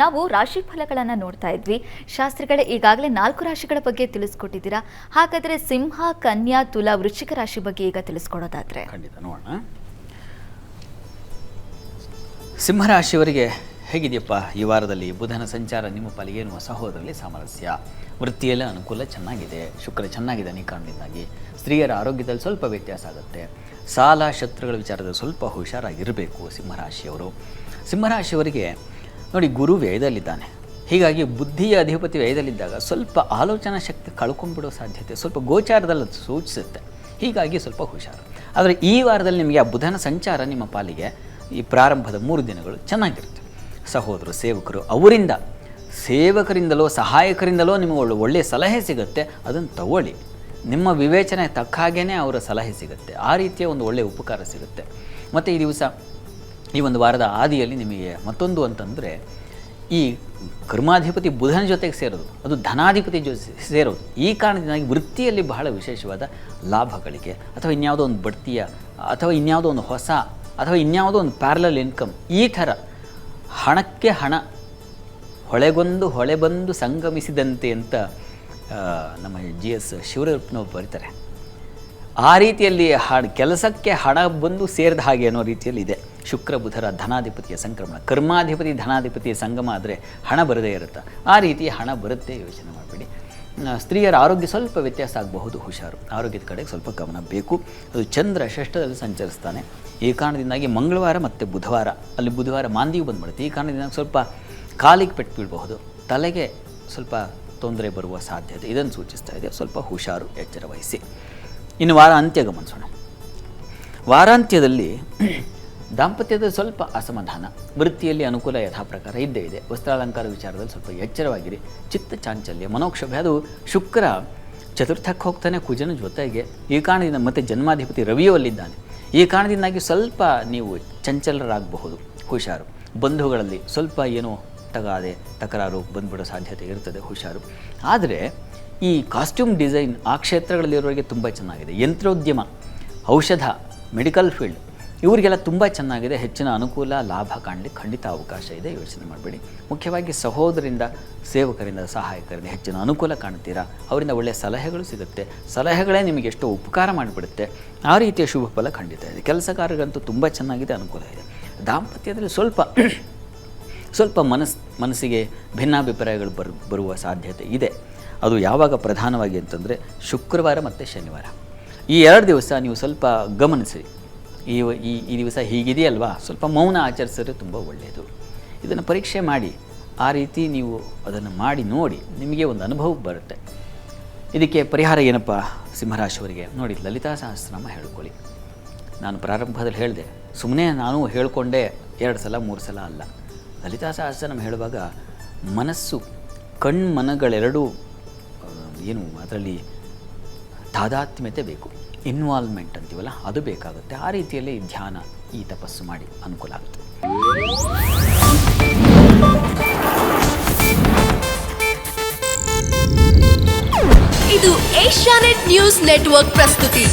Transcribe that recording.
ನಾವು ರಾಶಿ ಫಲಗಳನ್ನು ನೋಡ್ತಾ ಇದ್ವಿ. ಶಾಸ್ತ್ರಿಗಳೇ ಈಗಾಗಲೇ ನಾಲ್ಕು ರಾಶಿಗಳ ಬಗ್ಗೆ ತಿಳಿಸ್ಕೊಟ್ಟಿದ್ದೀರಾ. ಹಾಗಾದ್ರೆ ಸಿಂಹ, ಕನ್ಯಾ, ತುಲಾ ವೃಶ್ಚಿಕ ರಾಶಿ ಬಗ್ಗೆ ಈಗ ತಿಳಿಸ್ಕೊಡೋದಾದ್ರೆ. ಖಂಡಿತ ನೋಡೋಣ. ಸಿಂಹರಾಶಿಯವರಿಗೆ ಹೇಗಿದೆಯಪ್ಪ ಈ ವಾರದಲ್ಲಿ ಬುಧನ ಸಂಚಾರ ನಿಮ್ಮ ಪಾಲಿಗೆ ಏನು ಸಹೋದರಲ್ಲಿ ಸಾಮರಸ್ಯ. ವೃತ್ತಿಯಲ್ಲಿ ಅನುಕೂಲ ಚೆನ್ನಾಗಿದೆ. ಶುಕ್ರ ಚೆನ್ನಾಗಿದೆ ಈ ಕಾರಣದಿಂದಾಗಿ ಸ್ತ್ರೀಯರ ಆರೋಗ್ಯದಲ್ಲಿ ಸ್ವಲ್ಪ ವ್ಯತ್ಯಾಸ ಆಗುತ್ತೆ. ಸಾಲ, ಶತ್ರುಗಳ ವಿಚಾರದಲ್ಲಿ ಸ್ವಲ್ಪ ಹುಷಾರಾಗಿರಬೇಕು ಸಿಂಹರಾಶಿಯವರು ಸಿಂಹರಾಶಿಯವರಿಗೆ ನೋಡಿ, ಗುರು ವ್ಯಯದಲ್ಲಿದ್ದಾನೆ. ಹೀಗಾಗಿ ಬುದ್ಧಿಯ ಅಧಿಪತಿ ವ್ಯಯದಲ್ಲಿದ್ದಾಗ ಸ್ವಲ್ಪ ಆಲೋಚನಾ ಶಕ್ತಿ ಕಳ್ಕೊಂಡ್ಬಿಡೋ ಸಾಧ್ಯತೆ, ಸ್ವಲ್ಪ ಗೋಚಾರದಲ್ಲಿ ಸೂಚಿಸುತ್ತೆ. ಹೀಗಾಗಿ ಸ್ವಲ್ಪ ಹುಷಾರು. ಆದರೆ ಈ ವಾರದಲ್ಲಿ ನಿಮಗೆ ಆ ಬುಧನ ಸಂಚಾರ ನಿಮ್ಮ ಪಾಲಿಗೆ ಈ ಪ್ರಾರಂಭದ ಮೂರು ದಿನಗಳು ಚೆನ್ನಾಗಿರುತ್ತೆ. ಸಹೋದರು, ಸೇವಕರು, ಅವರಿಂದ, ಸೇವಕರಿಂದಲೋ, ಸಹಾಯಕರಿಂದಲೋ ನಿಮಗೆ ಒಳ್ಳೆ ಒಳ್ಳೆಯ ಸಲಹೆ ಸಿಗುತ್ತೆ, ಅದನ್ನು ತಗೊಳ್ಳಿ. ನಿಮ್ಮ ವಿವೇಚನೆ ತಕ್ಕ ಹಾಗೇ ಅವರ ಸಲಹೆ ಸಿಗುತ್ತೆ. ಆ ರೀತಿಯ ಒಂದು ಒಳ್ಳೆಯ ಉಪಕಾರ ಸಿಗುತ್ತೆ. ಮತ್ತು ಈ ದಿವಸ ಈ ಒಂದು ವಾರದ ಆದಿಯಲ್ಲಿ ನಿಮಗೆ ಮತ್ತೊಂದು ಅಂತಂದರೆ, ಈ ಕರ್ಮಾಧಿಪತಿ ಬುಧನ ಜೊತೆಗೆ ಸೇರೋದು, ಅದು ಧನಾಧಿಪತಿ ಜೊತೆ ಸೇರೋದು. ಈ ಕಾರಣದಿಂದಾಗಿ ವೃತ್ತಿಯಲ್ಲಿ ಬಹಳ ವಿಶೇಷವಾದ ಲಾಭಗಳಿಗೆ ಅಥವಾ ಇನ್ಯಾವುದೋ ಒಂದು ಬಡ್ತಿಯ, ಅಥವಾ ಇನ್ಯಾವುದೋ ಒಂದು ಹೊಸ, ಅಥವಾ ಇನ್ಯಾವುದೋ ಒಂದು ಪ್ಯಾರಲಲ್ ಇನ್ಕಮ್ ಈ ಥರ ಹಣಕ್ಕೆ ಹಣ, ಹೊಳೆಗೊಂದು ಹೊಳೆ ಬಂದು ಸಂಗಮಿಸಿದಂತೆ ಅಂತ ನಮ್ಮ ಜಿ ಎಸ್ ಶಿವರಪ್ಪನವ್ರು ಬರೀತಾರೆ. ಆ ರೀತಿಯಲ್ಲಿ ಹಣ ಕೆಲಸಕ್ಕೆ ಹಣ ಬಂದು ಸೇರಿದ ಹಾಗೆ ಅನ್ನೋ ರೀತಿಯಲ್ಲಿ ಇದೆ. ಶುಕ್ರ, ಬುಧರ ಧನಾಧಿಪತಿಯ ಸಂಕ್ರಮಣ. ಕರ್ಮಾಧಿಪತಿ, ಧನಾಧಿಪತಿಯ ಸಂಗಮ ಆದರೆ ಹಣ ಬರದೇ ಇರುತ್ತೆ. ಆ ರೀತಿ ಹಣ ಬರುತ್ತೆ ಯೋಚನೆ ಮಾಡಬೇಡಿ. ಸ್ತ್ರೀಯರ ಆರೋಗ್ಯ ಸ್ವಲ್ಪ ವ್ಯತ್ಯಾಸ ಆಗಬಹುದು, ಹುಷಾರು. ಆರೋಗ್ಯದ ಕಡೆಗೆ ಸ್ವಲ್ಪ ಗಮನ ಬೇಕು. ಅದು ಚಂದ್ರ ಷಷ್ಠದಲ್ಲಿ ಸಂಚರಿಸ್ತಾನೆ. ಈ ಕಾರಣದಿಂದಾಗಿ ಮಂಗಳವಾರ ಮತ್ತು ಬುಧವಾರ. ಅಲ್ಲಿ ಬುಧವಾರ ಮಾಂದಿಯು ಬಂದ್ಬಿಡುತ್ತೆ. ಈ ಕಾರಣದಿಂದ ಸ್ವಲ್ಪ ಕಾಲಿಗೆ ಪೆಟ್ಟು ಬೀಳಬಹುದು. ತಲೆಗೆ ಸ್ವಲ್ಪ ತೊಂದರೆ ಬರುವ ಸಾಧ್ಯತೆ. ಇದನ್ನು ಸೂಚಿಸ್ತಾ ಇದೆ. ಸ್ವಲ್ಪ ಹುಷಾರು ಎಚ್ಚರ ವಹಿಸಿ. ಇನ್ನು ವಾರ ಅಂತ್ಯ ಗಮನಿಸೋಣ. ವಾರಾಂತ್ಯದಲ್ಲಿ ದಾಂಪತ್ಯದ ಸ್ವಲ್ಪ ಅಸಮಾಧಾನ, ವೃತ್ತಿಯಲ್ಲಿ ಅನುಕೂಲ ಯಥಾ ಪ್ರಕಾರ ಇದ್ದೇ ಇದೆ. ವಸ್ತ್ರಾಲಂಕಾರ ವಿಚಾರದಲ್ಲಿ ಸ್ವಲ್ಪ ಎಚ್ಚರವಾಗಿರಿ. ಚಿತ್ತ ಚಾಂಚಲ್ಯ, ಮನೋಕ್ಷಭೆ, ಅದು ಶುಕ್ರ ಚತುರ್ಥಕ್ಕೆ ಹೋಗ್ತಾನೆ ಕುಜನ ಜೊತೆಗೆ. ಈ ಕಾರಣದಿಂದ ಮತ್ತೆ ಜನ್ಮಾಧಿಪತಿ ರವಿಯೂ ಅಲ್ಲಿದ್ದಾನೆ ಈ ಕಾರಣದಿಂದಾಗಿ ಸ್ವಲ್ಪ ನೀವು ಚಂಚಲರಾಗಬಹುದು, ಹುಷಾರು. ಬಂಧುಗಳಲ್ಲಿ ಸ್ವಲ್ಪ ಏನೋ ತಗಾದೆ, ತಕರಾರು ಬಂದ್ಬಿಡೋ ಸಾಧ್ಯತೆ ಇರ್ತದೆ, ಹುಷಾರು. ಆದರೆ ಈ ಕಾಸ್ಟ್ಯೂಮ್ ಡಿಸೈನ್ ಆ ಕ್ಷೇತ್ರಗಳಲ್ಲಿರೋರಿಗೆ ತುಂಬ ಚೆನ್ನಾಗಿದೆ. ಯಂತ್ರೋದ್ಯಮ, ಔಷಧ, ಮೆಡಿಕಲ್ ಫೀಲ್ಡ್ ಇವರಿಗೆಲ್ಲ ತುಂಬ ಚೆನ್ನಾಗಿದೆ. ಹೆಚ್ಚಿನ ಅನುಕೂಲ, ಲಾಭ ಕಾಣಲಿಕ್ಕೆ ಖಂಡಿತ ಅವಕಾಶ ಇದೆ. ಯೋಚನೆ ಮಾಡಬೇಡಿ. ಮುಖ್ಯವಾಗಿ ಸಹೋದರಿಂದ, ಸೇವಕರಿಂದ, ಸಹಾಯಕರಿಂದ ಹೆಚ್ಚಿನ ಅನುಕೂಲ ಕಾಣ್ತೀರಾ? ಅವರಿಂದ ಒಳ್ಳೆಯ ಸಲಹೆಗಳು ಸಿಗುತ್ತೆ. ಸಲಹೆಗಳೇ ನಿಮಗೆ ಎಷ್ಟೋ ಉಪಕಾರ ಮಾಡಿಬಿಡುತ್ತೆ. ಆ ರೀತಿಯ ಶುಭ ಫಲ ಖಂಡಿತ ಇದೆ. ಕೆಲಸಗಾರರಿಗಂತೂ ತುಂಬ ಚೆನ್ನಾಗಿದೆ, ಅನುಕೂಲ ಇದೆ. ದಾಂಪತ್ಯದಲ್ಲಿ ಸ್ವಲ್ಪ ಸ್ವಲ್ಪ ಮನಸ್, ಮನಸ್ಸಿಗೆ ಭಿನ್ನಾಭಿಪ್ರಾಯಗಳು ಬರ್, ಬರುವ ಸಾಧ್ಯತೆ ಇದೆ. ಅದು ಯಾವಾಗ ಪ್ರಧಾನವಾಗಿ ಅಂತಂದರೆ ಶುಕ್ರವಾರ ಮತ್ತು ಶನಿವಾರ. ಈ ಎರಡು ದಿವಸ ನೀವು ಸ್ವಲ್ಪ ಗಮನಿಸಿ. ಈ ಈ ಈ ದಿವಸ ಹೀಗಿದೆಯಲ್ವಾ? ಸ್ವಲ್ಪ ಮೌನ ಆಚರಿಸಿದ್ರೆ ತುಂಬ ಒಳ್ಳೆಯದು. ಇದನ್ನು ಪರೀಕ್ಷೆ ಮಾಡಿ, ಆ ರೀತಿ ನೀವು ಅದನ್ನು ಮಾಡಿ ನೋಡಿ ನಿಮಗೆ ಒಂದು ಅನುಭವ ಬರುತ್ತೆ. ಇದಕ್ಕೆ ಪರಿಹಾರ ಏನಪ್ಪ ಸಿಂಹರಾಶಿಯವರಿಗೆ ನೋಡಿ, ಲಲಿತಾ ಸಹಸ್ರನಾಮ ಹೇಳ್ಕೊಳ್ಳಿ. ನಾನು ಪ್ರಾರಂಭದಲ್ಲಿ ಹೇಳಿದೆ ಸುಮ್ಮನೆ ನಾನು ಹೇಳಿಕೊಂಡೆ ಎರಡು ಸಲ, ಮೂರು ಸಲ ಅಲ್ಲ. ಲಲಿತಾ ಸಹಸ್ರನಾಮ ಹೇಳುವಾಗ ಮನಸ್ಸು, ಕಣ್ಮನಗಳೆರಡೂ ಏನು, ಅದರಲ್ಲಿ ತಾದಾತ್ಮ್ಯತೆ ಬೇಕು ಇನ್ವಾಲ್ವ್ಮೆಂಟ್ ಅಂತೀವಲ್ಲ, ಅದು ಬೇಕಾಗುತ್ತೆ. ಆ ರೀತಿಯಲ್ಲಿ ಧ್ಯಾನ, ಈ ತಪಸ್ಸು ಮಾಡಿ ಅನುಕೂಲ ಆಗುತ್ತೆ. ಇದು ಏಷ್ಯಾನೆಟ್ ನ್ಯೂಸ್ ನೆಟ್ವರ್ಕ್ ಪ್ರಸ್ತುತಿ.